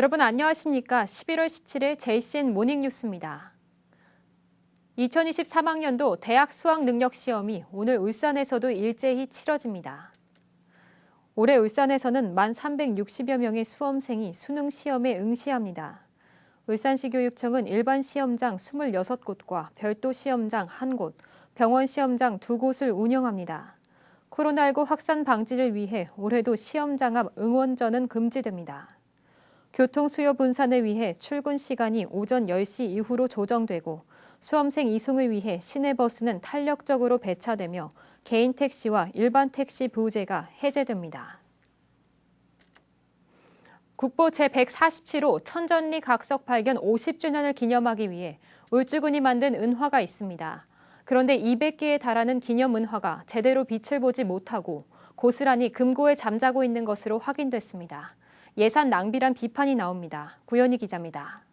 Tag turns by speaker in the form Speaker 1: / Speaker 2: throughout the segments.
Speaker 1: 여러분 안녕하십니까? 11월 17일 JCN 모닝 뉴스입니다. 2023학년도 대학 수학 능력 시험이 오늘 울산에서도 일제히 치러집니다. 올해 울산에서는 1,360여 명의 수험생이 수능 시험에 응시합니다. 울산시 교육청은 일반 시험장 26곳과 별도 시험장 1곳, 병원 시험장 2곳을 운영합니다. 코로나19 확산 방지를 위해 올해도 시험장 앞 응원전은 금지됩니다. 교통 수요 분산을 위해 출근 시간이 오전 10시 이후로 조정되고 수험생 이송을 위해 시내 버스는 탄력적으로 배차되며 개인 택시와 일반 택시 부제가 해제됩니다. 국보 제147호 천전리 각석 발견 50주년을 기념하기 위해 울주군이 만든 은화가 있습니다. 그런데 200개에 달하는 기념 은화가 제대로 빛을 보지 못하고 고스란히 금고에 잠자고 있는 것으로 확인됐습니다. 예산 낭비란 비판이 나옵니다. 구현희 기자입니다.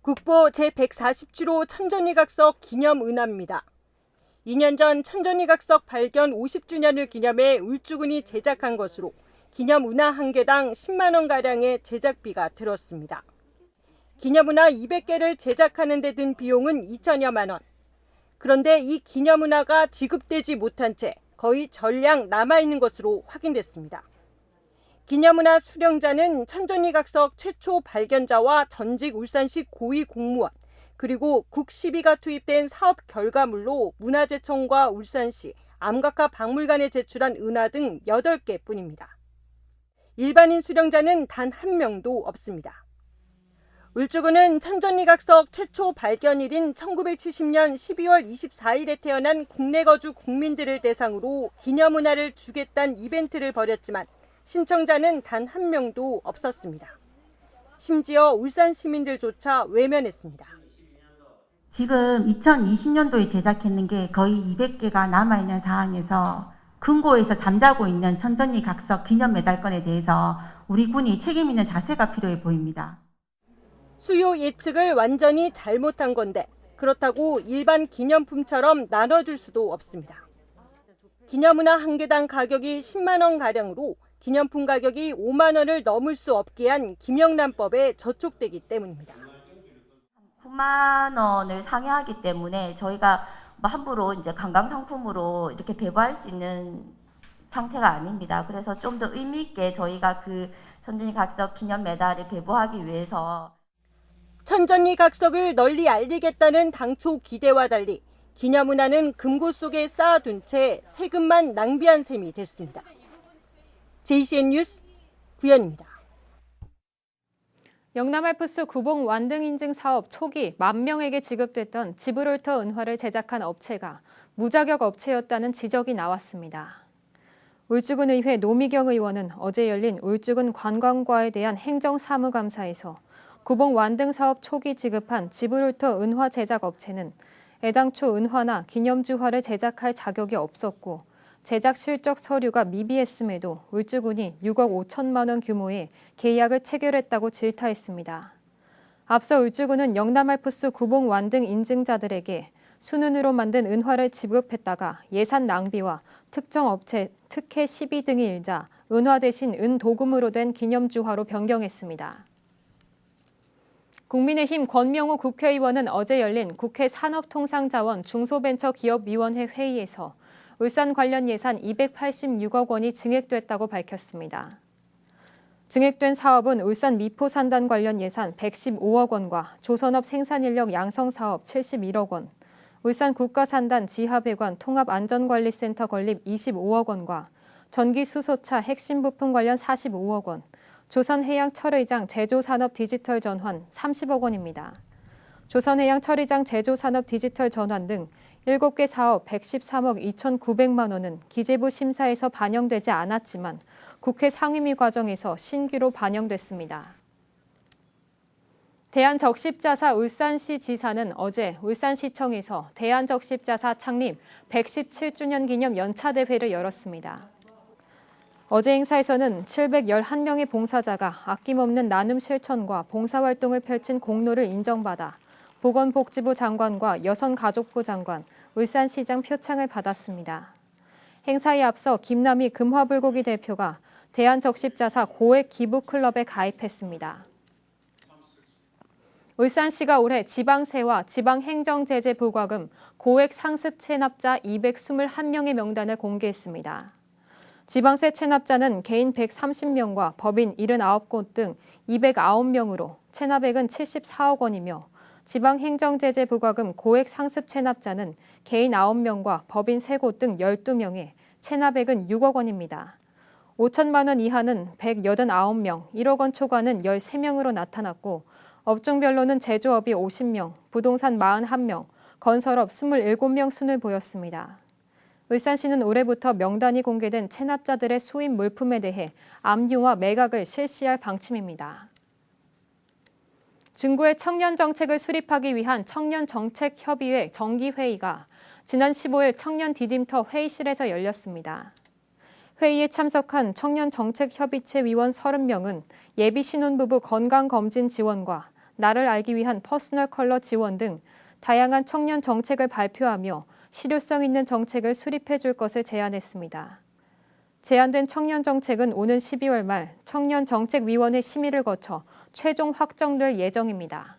Speaker 2: 국보 제147호 천전이각석 기념은화입니다. 2년 전 천전이각석 발견 50주년을 기념해 울주군이 제작한 것으로 기념은화 한 개당 10만 원가량의 제작비가 들었습니다. 기념은화 200개를 제작하는 데 든 비용은 2천여만 원. 그런데 이 기념은화가 지급되지 못한 채 거의 전량 남아있는 것으로 확인됐습니다. 기념은화 수령자는 천전이각석 최초 발견자와 전직 울산시 고위 공무원, 그리고 국시비가 투입된 사업 결과물로 문화재청과 울산시, 암각화 박물관에 제출한 은화 등 8개 뿐입니다. 일반인 수령자는 단 한 명도 없습니다. 울주군은 천전이각석 최초 발견일인 1970년 12월 24일에 태어난 국내 거주 국민들을 대상으로 기념은화를 주겠다는 이벤트를 벌였지만 신청자는 단 한 명도 없었습니다. 심지어 울산 시민들조차 외면했습니다.
Speaker 3: 지금 2020년도에 제작했는 게 거의 200개가 남아있는 상황에서 금고에서 잠자고 있는 천전리 각석 기념 메달건에 대해서 우리 군이 책임 있는 자세가 필요해 보입니다.
Speaker 2: 수요 예측을 완전히 잘못한 건데 그렇다고 일반 기념품처럼 나눠줄 수도 없습니다. 기념은화 한 개당 가격이 10만 원 가량으로 기념품 가격이 5만 원을 넘을 수 없게 한 김영란법에 저촉되기 때문입니다.
Speaker 3: 9만 원을 상회하기 때문에 저희가 뭐 함부로 이제 관광 상품으로 이렇게 배부할 수 있는 상태가 아닙니다. 그래서 좀 더 의미 있게 저희가 그 천전리 각석 기념 메달을 배부하기 위해서
Speaker 2: 천전리 각석을 널리 알리겠다는 당초 기대와 달리 기념은화는 금고 속에 쌓아둔 채 세금만 낭비한 셈이 됐습니다. JCN 뉴스 구현입니다.
Speaker 1: 영남 알프스 구봉 완등 인증 사업 초기 만 명에게 지급됐던 지브롤터 은화를 제작한 업체가 무자격 업체였다는 지적이 나왔습니다. 울주군 의회 노미경 의원은 어제 열린 울주군 관광과에 대한 행정사무감사에서 구봉 완등 사업 초기 지급한 지브롤터 은화 제작 업체는 애당초 은화나 기념주화를 제작할 자격이 없었고 제작 실적 서류가 미비했음에도 울주군이 6억 5천만 원 규모의 계약을 체결했다고 질타했습니다. 앞서 울주군은 영남알프스 구봉 완등 인증자들에게 순은으로 만든 은화를 지급했다가 예산 낭비와 특정 업체 특혜 시비 등이 일자 은화 대신 은 도금으로 된 기념주화로 변경했습니다. 국민의힘 권명호 국회의원은 어제 열린 국회 산업통상자원 중소벤처기업위원회 회의에서 울산 관련 예산 286억 원이 증액됐다고 밝혔습니다. 증액된 사업은 울산 미포 산단 관련 예산 115억 원과 조선업 생산인력 양성 사업 71억 원, 울산 국가산단 지하배관 통합안전관리센터 건립 25억 원과 전기수소차 핵심 부품 관련 45억 원, 조선해양철의장 제조산업 디지털 전환 30억 원입니다. 조선해양철의장 제조산업 디지털 전환 등 7개 사업 113억 2,900만 원은 기재부 심사에서 반영되지 않았지만 국회 상임위 과정에서 신규로 반영됐습니다. 대한적십자사 울산시 지사는 어제 울산시청에서 대한적십자사 창립 117주년 기념 연차대회를 열었습니다. 어제 행사에서는 711명의 봉사자가 아낌없는 나눔 실천과 봉사활동을 펼친 공로를 인정받아 보건복지부 장관과 여성가족부 장관, 울산시장 표창을 받았습니다. 행사에 앞서 김남희 금화불고기 대표가 대한적십자사 고액 기부클럽에 가입했습니다. 울산시가 올해 지방세와 지방행정제재 부과금 고액 상습 체납자 221명의 명단을 공개했습니다. 지방세 체납자는 개인 130명과 법인 79곳 등 209명으로 체납액은 74억 원이며 지방행정제재 부과금 고액 상습 체납자는 개인 9명과 법인 3곳 등 12명에 체납액은 6억 원입니다. 5천만 원 이하는 189명, 1억 원 초과는 13명으로 나타났고 업종별로는 제조업이 50명, 부동산 41명, 건설업 27명 순을 보였습니다. 울산시는 올해부터 명단이 공개된 체납자들의 수입 물품에 대해 압류와 매각을 실시할 방침입니다. 중구의 청년 정책을 수립하기 위한 청년 정책 협의회 정기 회의가 지난 15일 청년 디딤터 회의실에서 열렸습니다. 회의에 참석한 청년 정책 협의체 위원 30명은 예비 신혼부부 건강 검진 지원과 나를 알기 위한 퍼스널 컬러 지원 등 다양한 청년 정책을 발표하며 실효성 있는 정책을 수립해 줄 것을 제안했습니다. 제안된 청년 정책은 오는 12월 말 청년 정책위원회 심의를 거쳐 최종 확정될 예정입니다.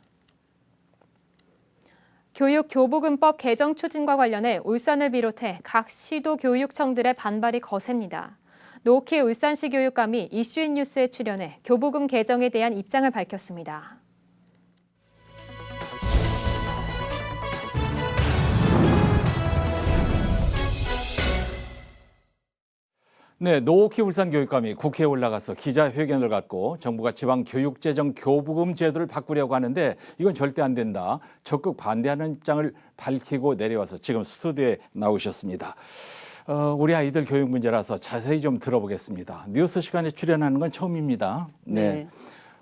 Speaker 1: 교육교부금법 개정 추진과 관련해 울산을 비롯해 각 시도 교육청들의 반발이 거셉니다. 노키 울산시 교육감이 이슈인 뉴스에 출연해 교부금 개정에 대한 입장을 밝혔습니다.
Speaker 4: 네, 노옥희 울산교육감이 국회에 올라가서 기자회견을 갖고 정부가 지방 교육재정 교부금 제도를 바꾸려고 하는데 이건 절대 안 된다. 적극 반대하는 입장을 밝히고 내려와서 지금 스튜디오에 나오셨습니다. 어, 우리 아이들 교육 문제라서 자세히 좀 들어보겠습니다. 뉴스 시간에 출연하는 건 처음입니다. 네.
Speaker 5: 네.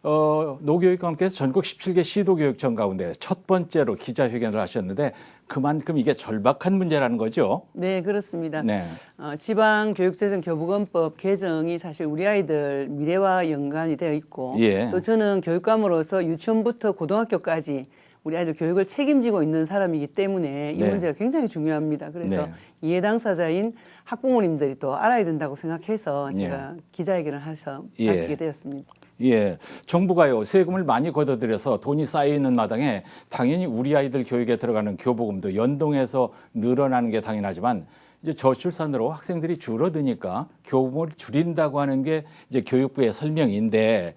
Speaker 4: 어, 노교육감께서 전국 17개 시도교육청 가운데 첫 번째로 기자회견을 하셨는데 그만큼 이게 절박한 문제라는 거죠.
Speaker 5: 네, 그렇습니다.
Speaker 4: 네.
Speaker 5: 어, 지방교육재정 교부금법 개정이 사실 우리 아이들 미래와 연관이 되어 있고
Speaker 4: 예.
Speaker 5: 또 저는 교육감으로서 유치원부터 고등학교까지 우리 아이들 교육을 책임지고 있는 사람이기 때문에 이
Speaker 4: 네.
Speaker 5: 문제가 굉장히 중요합니다. 그래서
Speaker 4: 네.
Speaker 5: 이해 당사자인 학부모님들이 또 알아야 된다고 생각해서 제가 기자회견을 해서
Speaker 4: 예.
Speaker 5: 밝히게 되었습니다.
Speaker 4: 예, 정부가요 세금을 많이 걷어들여서 돈이 쌓여 있는 마당에 당연히 우리 아이들 교육에 들어가는 교부금도 연동해서 늘어나는 게 당연하지만 이제 저출산으로 학생들이 줄어드니까 교부금을 줄인다고 하는 게 이제 교육부의 설명인데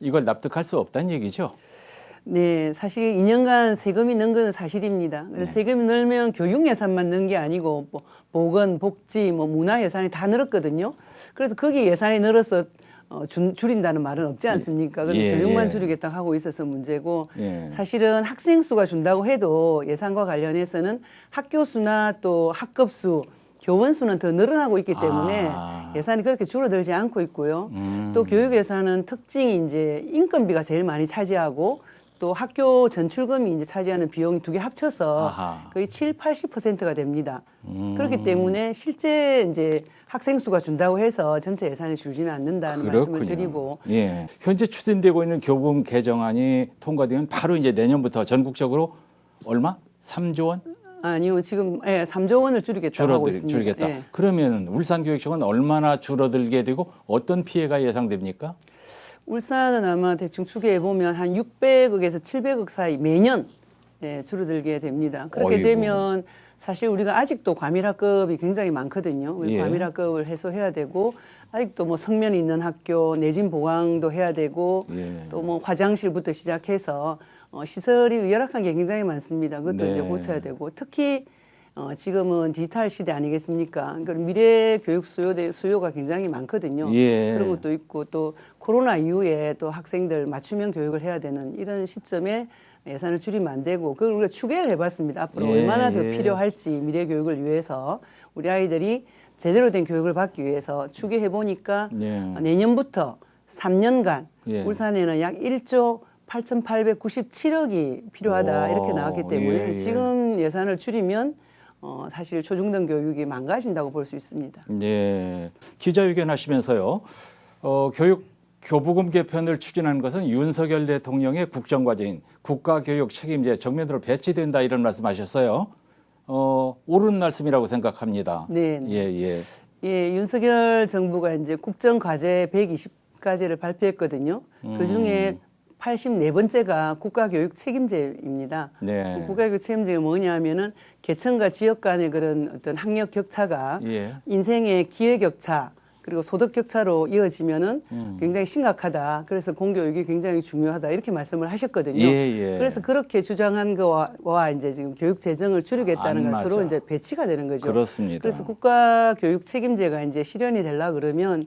Speaker 4: 이걸 납득할 수 없다는 얘기죠.
Speaker 5: 네, 사실 2년간 세금이 는 건 사실입니다.
Speaker 4: 네.
Speaker 5: 세금이 늘면 교육 예산만 는 게 아니고 뭐 보건, 복지, 뭐 문화 예산이 다 늘었거든요. 그래서 거기 예산이 늘어서 어, 줄, 줄인다는 말은 없지 않습니까? 그래서
Speaker 4: 예,
Speaker 5: 교육만
Speaker 4: 예.
Speaker 5: 줄이겠다 하고 있어서 문제고
Speaker 4: 예.
Speaker 5: 사실은 학생 수가 준다고 해도 예산과 관련해서는 학교 수나 또 학급 수 교원 수는 더 늘어나고 있기 때문에
Speaker 4: 아.
Speaker 5: 예산이 그렇게 줄어들지 않고 있고요.
Speaker 4: 음.
Speaker 5: 또 교육 예산은 특징이 이제 인건비가 제일 많이 차지하고 또 학교 전출금이 이제 차지하는 비용이 두 개 합쳐서
Speaker 4: 아하.
Speaker 5: 거의 7, 80%가 됩니다.
Speaker 4: 음.
Speaker 5: 그렇기 때문에 실제 이제 학생 수가 준다고 해서 전체 예산이 줄지는 않는다는 말씀을 드리고
Speaker 4: 예. 현재 추진되고 있는 교부금 개정안이 통과되면 바로 이제 내년부터 전국적으로 얼마? 3조 원?
Speaker 5: 아니요 지금 예, 3조 원을 줄이겠다고 하고
Speaker 4: 줄어들,
Speaker 5: 있습니다.
Speaker 4: 줄겠다.
Speaker 5: 예.
Speaker 4: 그러면 울산교육청은 얼마나 줄어들게 되고 어떤 피해가 예상됩니까?
Speaker 5: 울산은 아마 대충 추계해 보면 한 600억에서 700억 사이 매년 예, 줄어들게 됩니다. 그렇게
Speaker 4: 어이구.
Speaker 5: 되면 사실 우리가 아직도 과밀학급이 굉장히 많거든요. 우리
Speaker 4: 예.
Speaker 5: 과밀학급을 해소해야 되고 아직도 뭐 성면이 있는 학교 내진 보강도 해야 되고
Speaker 4: 예.
Speaker 5: 또뭐 화장실부터 시작해서 어, 시설이 열악한 게 굉장히 많습니다. 그것도
Speaker 4: 네.
Speaker 5: 이제 고쳐야 되고 특히 어, 지금은 디지털 시대 아니겠습니까? 그러니까 미래 교육 수요 수요가 굉장히 많거든요.
Speaker 4: 예.
Speaker 5: 그런 것도 있고 또 코로나 이후에 또 학생들 맞춤형 교육을 해야 되는 이런 시점에 예산을 줄이면 안 되고 그걸 우리가 추계를 해봤습니다. 앞으로
Speaker 4: 예,
Speaker 5: 얼마나 더
Speaker 4: 예.
Speaker 5: 필요할지 미래 교육을 위해서 우리 아이들이 제대로 된 교육을 받기 위해서 추계해 보니까
Speaker 4: 예.
Speaker 5: 내년부터 3년간
Speaker 4: 예.
Speaker 5: 울산에는 약 1조 8,897억이 필요하다
Speaker 4: 오,
Speaker 5: 이렇게 나왔기 때문에
Speaker 4: 예, 예.
Speaker 5: 지금 예산을 줄이면 어, 사실 초중등 교육이 망가진다고 볼 수 있습니다.
Speaker 4: 예. 기자회견 하시면서요. 어, 교육 교부금 개편을 추진하는 것은 윤석열 대통령의 국정과제인 국가교육 책임제 정면으로 배치된다 이런 말씀하셨어요. 어, 옳은 말씀이라고 생각합니다.
Speaker 5: 네, 네.
Speaker 4: 예, 예.
Speaker 5: 예, 윤석열 정부가 이제 국정 과제 120가지를 발표했거든요.
Speaker 4: 음.
Speaker 5: 그 중에 84번째가 국가교육 책임제입니다.
Speaker 4: 네.
Speaker 5: 그 국가교육 책임제가 뭐냐면은 계층과 지역 간의 그런 어떤 학력 격차가
Speaker 4: 예.
Speaker 5: 인생의 기회 격차 그리고 소득 격차로 이어지면은
Speaker 4: 음.
Speaker 5: 굉장히 심각하다. 그래서 공교육이 굉장히 중요하다. 이렇게 말씀을 하셨거든요.
Speaker 4: 예, 예.
Speaker 5: 그래서 그렇게 주장한 거와 와 이제 지금 교육 재정을 줄이겠다는
Speaker 4: 안
Speaker 5: 것으로
Speaker 4: 맞아.
Speaker 5: 이제 배치가 되는 거죠.
Speaker 4: 그렇습니다.
Speaker 5: 그래서 국가 교육 책임제가 이제 실현이 되려 그러면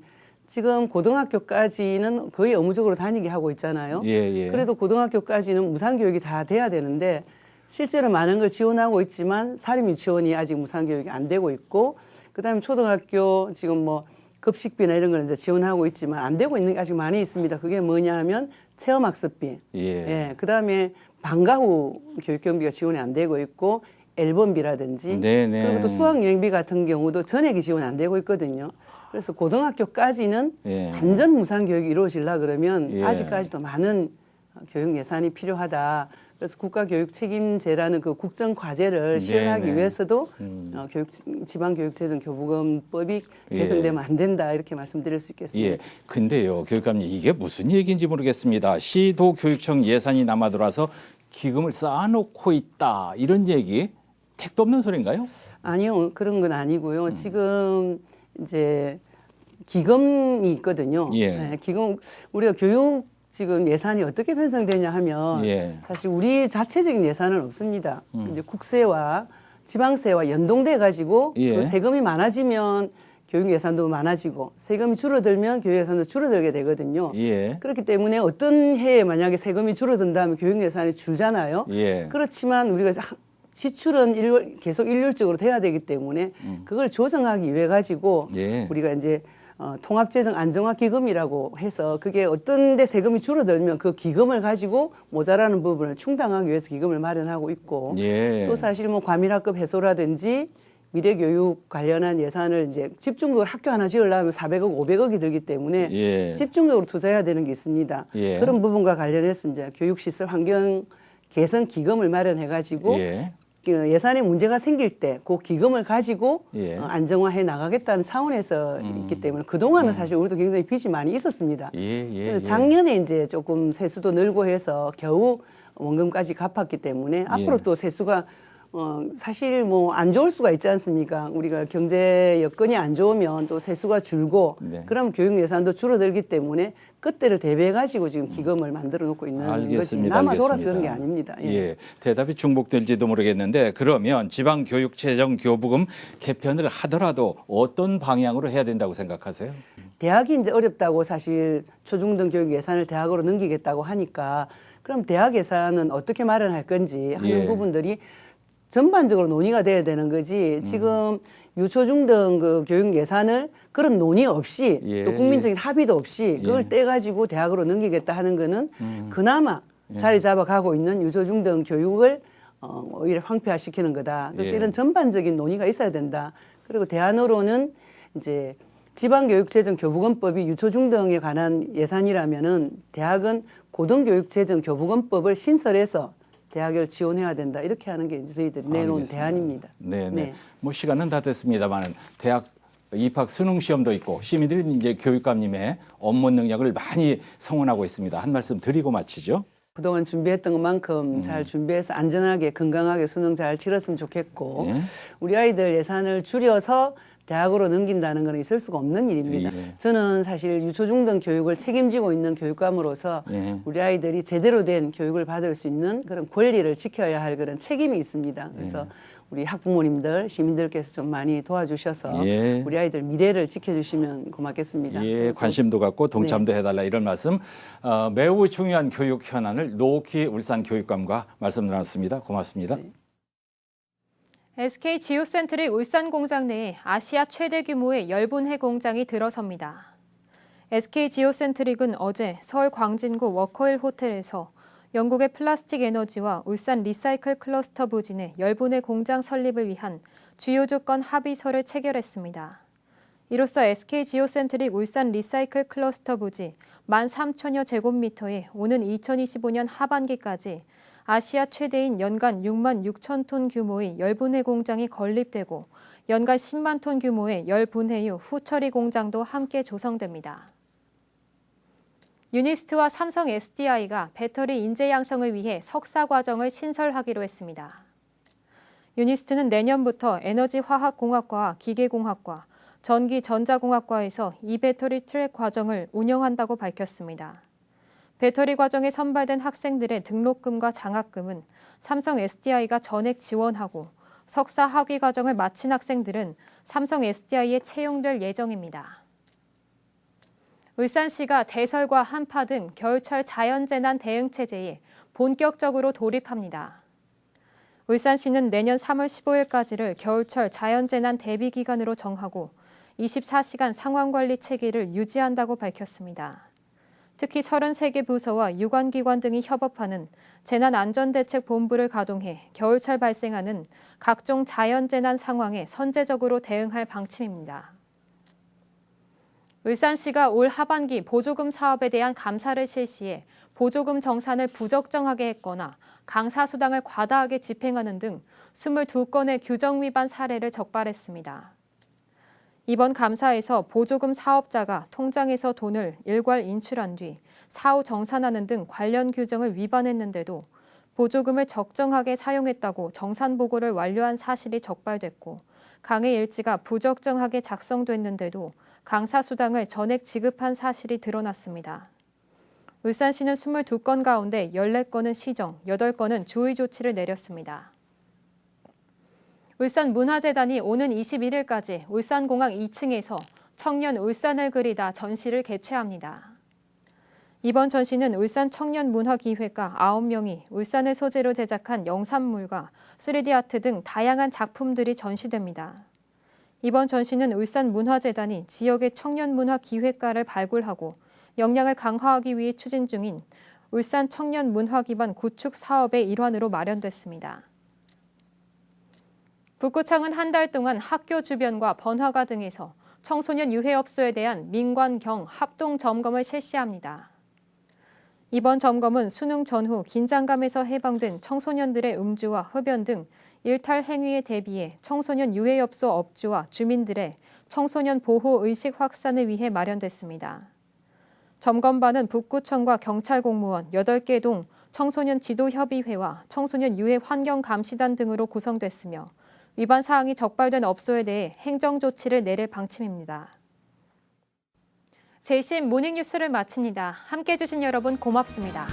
Speaker 5: 지금 고등학교까지는 거의 의무적으로 다니게 하고 있잖아요.
Speaker 4: 예, 예.
Speaker 5: 그래도 고등학교까지는 무상 교육이 다 돼야 되는데 실제로 많은 걸 지원하고 있지만 사립 유치원이 아직 무상 교육이 안 되고 있고 그다음에 초등학교 지금 뭐 급식비나 이런 거는 이제 지원하고 있지만 안 되고 있는 게 아직 많이 있습니다. 그게 뭐냐면 체험학습비.
Speaker 4: 예.
Speaker 5: 예. 그다음에 방과 후 교육 경비가 지원이 안 되고 있고 앨범비라든지
Speaker 4: 네네.
Speaker 5: 그리고 또 수학 여행비 같은 경우도 전액이 지원이 안 되고 있거든요. 그래서 고등학교까지는
Speaker 4: 예.
Speaker 5: 완전 무상 교육이 이루어지려 그러면
Speaker 4: 예.
Speaker 5: 아직까지도 많은 교육 예산이 필요하다. 그래서 국가교육 책임제라는 그 국정 과제를 실현하기
Speaker 4: 네네. 음.
Speaker 5: 위해서도 어, 교육 지방교육재정 교부금법이 개정되면 안 된다 이렇게 말씀드릴 수 있겠습니다.
Speaker 4: 예. 근데요, 교육감님 이게 무슨 얘기인지 모르겠습니다. 시도 교육청 예산이 남아 돌아서 기금을 쌓아놓고 있다 이런 얘기 택도 없는 소리인가요?
Speaker 5: 아니요 그런 건
Speaker 4: 음.
Speaker 5: 아니고요. 지금 이제 기금이 있거든요.
Speaker 4: 예.
Speaker 5: 네, 기금 우리가 교육 지금 예산이 어떻게 편성되냐 하면
Speaker 4: 예.
Speaker 5: 사실 우리 자체적인 예산은 없습니다.
Speaker 4: 음.
Speaker 5: 이제 국세와 지방세와 연동돼 가지고
Speaker 4: 예.
Speaker 5: 그 세금이 많아지면 교육 예산도 많아지고 세금이 줄어들면 교육 예산도 줄어들게 되거든요.
Speaker 4: 예.
Speaker 5: 그렇기 때문에 어떤 해에 만약에 세금이 줄어든다면 교육 예산이 줄잖아요.
Speaker 4: 예.
Speaker 5: 그렇지만 우리가 하- 지출은 일, 계속 일률적으로 돼야 되기 때문에 그걸 조정하기 위해 가지고
Speaker 4: 음. 예.
Speaker 5: 우리가 이제 어, 통합재정 안정화 기금이라고 해서 그게 어떤 데 세금이 줄어들면 그 기금을 가지고 모자라는 부분을 충당하기 위해서 기금을 마련하고 있고
Speaker 4: 예.
Speaker 5: 또 사실 뭐 과밀학급 해소라든지 미래 교육 관련한 예산을 이제 집중적으로 학교 하나 지으려면 400억, 500억이 들기 때문에
Speaker 4: 예.
Speaker 5: 집중적으로 투자해야 되는 게 있습니다.
Speaker 4: 예.
Speaker 5: 그런 부분과 관련해서 이제 교육 시설 환경 개선 기금을 마련해 가지고
Speaker 4: 예.
Speaker 5: 그 예산에 문제가 생길 때 그 기금을 가지고
Speaker 4: 예. 음.
Speaker 5: 어, 안정화해 나가겠다는 차원에서 있기 때문에 그 동안은 사실 우리도 굉장히 빚이 많이 있었습니다.
Speaker 4: 예, 예, 예.
Speaker 5: 작년에 이제 조금 세수도 늘고 해서 겨우 원금까지 갚았기 때문에 앞으로
Speaker 4: 예.
Speaker 5: 또 세수가 어 사실 뭐 안 좋을 수가 있지 않습니까? 우리가 경제 여건이 안 좋으면 또 세수가 줄고
Speaker 4: 네.
Speaker 5: 그럼 교육 예산도 줄어들기 때문에 그때를 대비해 가지고 지금 기금을 만들어 놓고 있는 거지
Speaker 4: 알겠습니다.
Speaker 5: 남아 돌아서
Speaker 4: 알겠습니다.
Speaker 5: 그런 게 아닙니다.
Speaker 4: 예. 대답이 중복될지도 모르겠는데 그러면 지방 교육 재정-교부금 개편을 하더라도 어떤 방향으로 해야 된다고 생각하세요?
Speaker 5: 대학이 이제 어렵다고 사실 초중등 교육 예산을 대학으로 넘기겠다고 하니까 그럼 대학 예산은 어떻게 마련할 건지 하는
Speaker 4: 예.
Speaker 5: 부분들이 전반적으로 논의가 돼야 되는 거지 지금 유초중등 그 교육 예산을 그런 논의 없이
Speaker 4: 예,
Speaker 5: 또 국민적인 합의도 없이 그걸
Speaker 4: 예.
Speaker 5: 떼가지고 대학으로 넘기겠다 하는 거는 그나마 자리 잡아가고 있는 유초중등 교육을 어, 오히려 황폐화시키는 거다. 그래서
Speaker 4: 예.
Speaker 5: 이런 전반적인 논의가 있어야 된다. 그리고 대안으로는 이제 지방교육재정 교부금법이 유초중등에 관한 예산이라면은 대학은 고등교육재정 교부금법을 신설해서 대학을 지원해야 된다. 이렇게 하는 게 저희들이 내놓은
Speaker 4: 알겠습니다.
Speaker 5: 대안입니다.
Speaker 4: 네, 네. 뭐 시간은 다 됐습니다만은 대학 입학 수능 시험도 있고 시민들이 이제 교육감님의 업무 능력을 많이 성원하고 있습니다. 한 말씀 드리고 마치죠.
Speaker 5: 그동안 준비했던
Speaker 4: 음.
Speaker 5: 것만큼 잘 준비해서 안전하게 건강하게 수능 잘 치렀으면 좋겠고
Speaker 4: 예.
Speaker 5: 우리 아이들 예산을 줄여서 대학으로 넘긴다는 건 있을 수가 없는 일입니다.
Speaker 4: 예.
Speaker 5: 저는 사실 유초중등 교육을 책임지고 있는 교육감으로서
Speaker 4: 예.
Speaker 5: 우리 아이들이 제대로 된 교육을 받을 수 있는 그런 권리를 지켜야 할 그런 책임이 있습니다. 그래서 우리 학부모님들, 시민들께서 좀 많이 도와주셔서
Speaker 4: 예.
Speaker 5: 우리 아이들 미래를 지켜주시면 고맙겠습니다.
Speaker 4: 예, 관심도 갖고 동참도 해달라 이런 말씀 어, 매우 중요한 교육 현안을 노키 울산 교육감과 말씀 나눴습니다. 고맙습니다.
Speaker 1: SK 지오센트릭 울산 공장 내에 아시아 최대 규모의 열분해 공장이 들어섭니다. SK 지오센트릭은 어제 서울 광진구 워커힐 호텔에서 영국의 플라스틱 에너지와 울산 리사이클 클러스터 부진의 열분해 공장 설립을 위한 주요 조건 합의서를 체결했습니다. 이로써 SK 지오센트릭 울산 리사이클 클러스터 부지 13,000여 제곱미터에 오는 2025년 하반기까지 아시아 최대인 연간 6만 6천 톤 규모의 열분해 공장이 건립되고 연간 10만 톤 규모의 열 분해유 후처리 공장도 함께 조성됩니다. 유니스트와 삼성 SDI가 배터리 인재 양성을 위해 석사 과정을 신설하기로 했습니다. 유니스트는 내년부터 에너지 화학공학과와 기계공학과, 전기 전자공학과에서 이 배터리 트랙 과정을 운영한다고 밝혔습니다. 배터리 과정에 선발된 학생들의 등록금과 장학금은 삼성 SDI가 전액 지원하고 석사 학위 과정을 마친 학생들은 삼성 SDI에 채용될 예정입니다. 울산시가 대설과 한파 등 겨울철 자연재난 대응 체제에 본격적으로 돌입합니다. 울산시는 내년 3월 15일까지를 겨울철 자연재난 대비 기간으로 정하고 24시간 상황관리 체계를 유지한다고 밝혔습니다. 특히 33개 부서와 유관기관 등이 협업하는 재난안전대책본부를 가동해 겨울철 발생하는 각종 자연재난 상황에 선제적으로 대응할 방침입니다. 울산시가 올 하반기 보조금 사업에 대한 감사를 실시해 보조금 정산을 부적정하게 했거나 강사수당을 과다하게 집행하는 등 22건의 규정 위반 사례를 적발했습니다. 이번 감사에서 보조금 사업자가 통장에서 돈을 일괄 인출한 뒤 사후 정산하는 등 관련 규정을 위반했는데도 보조금을 적정하게 사용했다고 정산 보고를 완료한 사실이 적발됐고 강의 일지가 부적정하게 작성됐는데도 강사 수당을 전액 지급한 사실이 드러났습니다. 울산시는 22건 가운데 14건은 시정, 8건은 주의 조치를 내렸습니다. 울산 문화재단이 오는 21일까지 울산공항 2층에서 청년 울산을 그리다 전시를 개최합니다. 이번 전시는 울산 청년 문화 기획가 9명이 울산을 소재로 제작한 영상물과 3D 아트 등 다양한 작품들이 전시됩니다. 이번 전시는 울산 문화재단이 지역의 청년 문화 기획가를 발굴하고 역량을 강화하기 위해 추진 중인 울산 청년 문화 기반 구축 사업의 일환으로 마련됐습니다. 북구청은 한 달 동안 학교 주변과 번화가 등에서 청소년 유해업소에 대한 민관경 합동 점검을 실시합니다. 이번 점검은 수능 전후 긴장감에서 해방된 청소년들의 음주와 흡연 등 일탈 행위에 대비해 청소년 유해업소 업주와 주민들의 청소년 보호 의식 확산을 위해 마련됐습니다. 점검반은 북구청과 경찰 공무원 8개 동 청소년 지도협의회와 청소년 유해 환경감시단 등으로 구성됐으며 위반 사항이 적발된 업소에 대해 행정 조치를 내릴 방침입니다. 제이신 모닝뉴스를 마칩니다. 함께해 주신 여러분 고맙습니다.